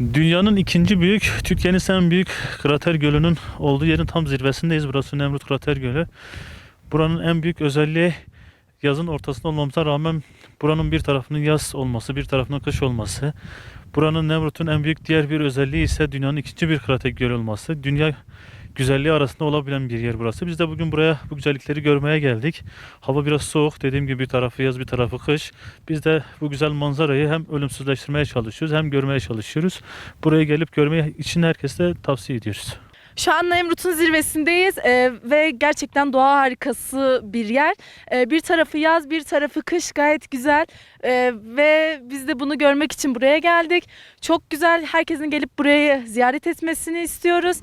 Dünyanın ikinci büyük, Türkiye'nin en büyük krater gölünün olduğu yerin tam zirvesindeyiz. Burası Nemrut Krater Gölü. Buranın en büyük özelliği yazın ortasında olmamıza rağmen buranın bir tarafının yaz olması, bir tarafının kış olması. Buranın Nemrut'un en büyük diğer bir özelliği ise dünyanın ikinci bir krater gölü olması. Dünya güzelliği arasında olabilen bir yer burası. Biz de bugün buraya bu güzellikleri görmeye geldik. Hava biraz soğuk. Dediğim gibi bir tarafı yaz, bir tarafı kış. Biz de bu güzel manzarayı hem ölümsüzleştirmeye çalışıyoruz hem görmeye çalışıyoruz. Buraya gelip görmeye için herkese tavsiye ediyoruz. Şu an Nemrut'un zirvesindeyiz e, ve gerçekten doğa harikası bir yer. E, bir tarafı yaz, bir tarafı kış gayet güzel E, ve biz de bunu görmek için buraya geldik. Çok güzel, herkesin gelip burayı ziyaret etmesini istiyoruz.